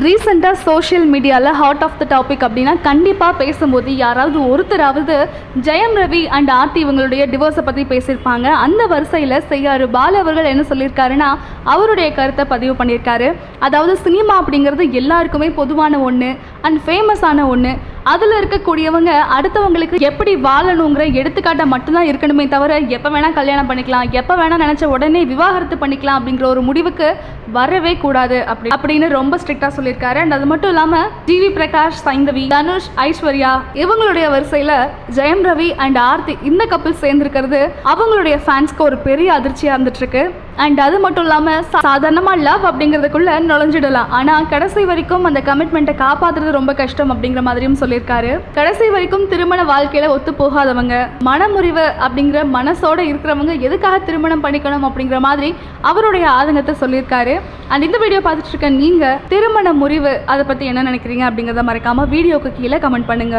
ரீசெண்டாக சோஷியல் மீடியாவில் hot of the topic அப்படின்னா கண்டிப்பாக பேசும்போது யாராவது ஒருத்தராவது ஜெயம் ரவி அண்ட் ஆர்த்தி இவங்களுடைய டிவோர்ஸை பற்றி பேசியிருப்பாங்க. அந்த வரிசையில் செய்யாறு பால அவர்கள் என்ன சொல்லியிருக்காருன்னா அவருடைய கருத்தை பதிவு பண்ணியிருக்காரு. அதாவது சினிமா அப்படிங்கிறது எல்லாருக்குமே பொதுவான ஒன்று அண்ட் ஃபேமஸான ஒன்று அதில் இருக்கக்கூடியவங்க அடுத்தவங்களுக்கு எப்படி வாழணுங்கிற எடுத்துக்காட்டை மட்டும்தான் இருக்கணுமே தவிர எப்போ வேணால் கல்யாணம் பண்ணிக்கலாம் எப்போ வேணால் நினச்ச உடனே விவாகரத்து பண்ணிக்கலாம் அப்படிங்கிற ஒரு முடிவுக்கு வரவே கூடாது அப்படி அப்படின்னு ரொம்ப ஸ்ட்ரிக்டாக சொல்லியிருக்காரு. அண்ட் அது மட்டும் இல்லாமல் டிவி பிரகாஷ் சைந்தவி தனுஷ் ஐஸ்வர்யா இவங்களுடைய வரிசையில் ஜெயம் ரவி அண்ட் ஆர்த்தி இந்த கப்பல் சேர்ந்துருக்கிறது. அவங்களுடைய ஃபேன்ஸ்க்கு ஒரு பெரிய அதிர்ச்சியாக இருந்துட்டுருக்கு. அண்ட் அது மட்டும் இல்லாமல் சாதாரணமாக லவ் அப்படிங்கிறதுக்குள்ளே நுழைஞ்சிடலாம். ஆனால் கடைசி வரைக்கும் அந்த கமிட்மெண்ட்டை காப்பாற்றுறது ரொம்ப கஷ்டம் அப்படிங்கிற மாதிரியும் சொல்லி சொல்லியிருக்காரு. கடைசி வரைக்கும் திருமண வாழ்க்கையில ஒத்து போகாதவங்க மனமுறிவு அப்படிங்கிற மனசோட இருக்கிறவங்க எதுக்காக திருமணம் பண்ணிக்கணும் அப்படிங்கிற மாதிரி அவருடைய ஆதங்கத்தை சொல்லியிருக்காரு. அண்ட் இந்த வீடியோ பார்த்துட்டு இருக்க நீங்க திருமண முறிவு அதை பத்தி என்ன நினைக்கிறீங்க அப்படிங்கிறத மறக்காம வீடியோக்கு கீழே கமெண்ட் பண்ணுங்க.